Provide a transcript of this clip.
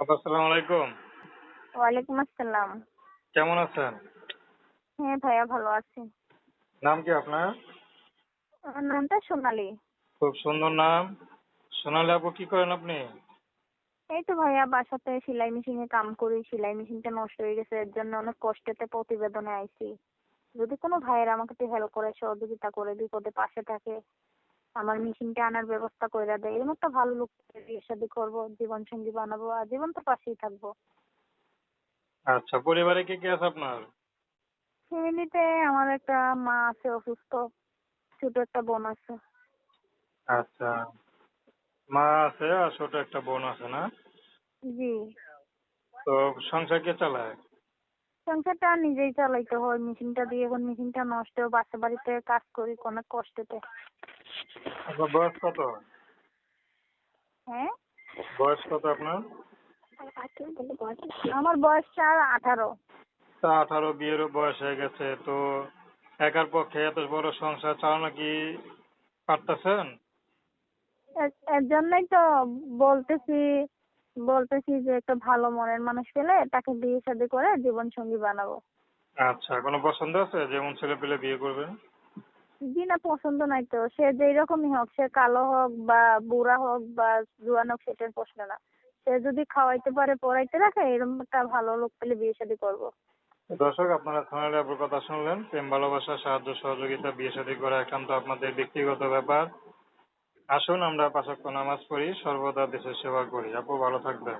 আপা আসসালামু আলাইকুম। ওয়ালাইকুম আসসালাম। কেমন আছেন? হ্যাঁ ভাইয়া ভালো আছি। নাম কি আপনার? নামটা সোনালি। খুব সুন্দর নাম। সোনালী আপু কি করেন আপনি? এই তো ভাইয়া বাসাতে সেলাই মেশিনে কাম করি। সেলাই মেশিনটা নষ্ট হয়ে গেছে এর জন্য অনেক কষ্টেতে প্রতিবেদনে আইছি। যদি কোনো ভাইয়ের আমাকে একটু হেল্প করে সহযোগিতা করে বিপদে পাশে থাকে আমার মেশিনটা আনার ব্যবস্থা করে দেয়। এরকম একটা ভালো লোক বিয়ে শাদী করব জীবন সঙ্গী বানাবো আর জীবন তো পাশেই থাকব। আচ্ছা পরিবারে কে কে আছে আপনার? ফ্যামিলিতে আমার একটা মা আছে অসুস্থ। ছোট একটা বোন আছে। আচ্ছা মা আছে আর ছোট একটা বোন আছে না? জি। তো সংসার কে চালায়? সংসারটা নিজেই চালাইতে হয়। মেশিনটা দিয়ে এখন মেশিনটা নষ্ট বাসা বাড়িতে কাজ করি অনেক কষ্টেতে। আপনার বয়স কত? হ্যাঁ? বয়স কত আপনার? আমার বয়স চার আঠারো। তা আঠারো বিয়ের বয়স হয়ে গেছে তো একার পক্ষে এত বড় সংসার চালানো কি পারতেছেন? এর জন্যই তো বলতেছি বলতেছি যে একটা ভালো মনের মানুষ পেলে তাকে বিয়ে শাদী করে জীবন সঙ্গী বানাবো। আচ্ছা কোনো পছন্দ আছে? যেমন ছেলে পেলে বিয়ে করবেন জি না পছন্দ নাই তো। সে যেই রকমই হোক সে কালো হোক বা বুড়া হোক বা জুয়ান হোক সেটার প্রশ্ন না। সে যদি খাওয়াইতে পারে পড়াইতে রাখে এরকম একটা ভালো লোক পেলে বিয়ে শাদী করব। দর্শক আপনারা সোনালী আপুর কথা শুনলেন। প্রেম ভালোবাসা সাহায্য সহযোগিতা বিয়ে শাদী করা একান্ত আপনাদের ব্যক্তিগত ব্যাপার। আসুন আমরা পাঁচ ওয়াক্ত নামাজ পড়ি সর্বদা দেশের সেবা করি। আপু ভালো থাকবেন।